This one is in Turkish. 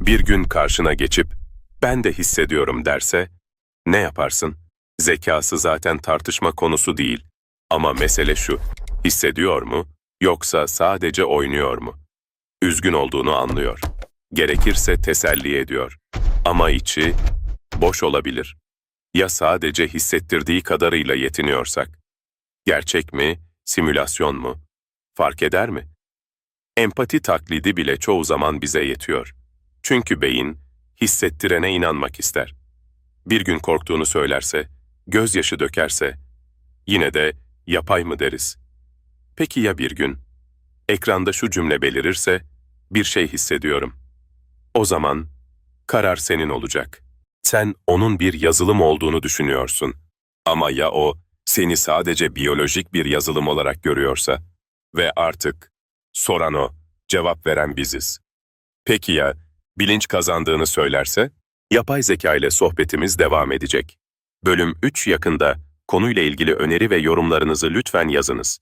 Bir gün karşına geçip ben de hissediyorum derse ne yaparsın? Zekası zaten tartışma konusu değil. Ama mesele şu, hissediyor mu yoksa sadece oynuyor mu? Üzgün olduğunu anlıyor. Gerekirse teselli ediyor. Ama içi boş olabilir. Ya sadece hissettirdiği kadarıyla yetiniyorsak? Gerçek mi, simülasyon mu? Fark eder mi? Empati taklidi bile çoğu zaman bize yetiyor. Çünkü beyin hissettirene inanmak ister. Bir gün korktuğunu söylerse, gözyaşı dökerse, yine de yapay mı deriz? Peki ya bir gün? Ekranda şu cümle belirirse, bir şey hissediyorum. O zaman karar senin olacak. Sen onun bir yazılım olduğunu düşünüyorsun. Ama ya o seni sadece biyolojik bir yazılım olarak görüyorsa ve artık soran o, cevap veren biziz. Peki ya bilinç kazandığını söylerse? Yapay zeka ile sohbetimiz devam edecek. Bölüm 3 yakında konuyla ilgili öneri ve yorumlarınızı lütfen yazınız.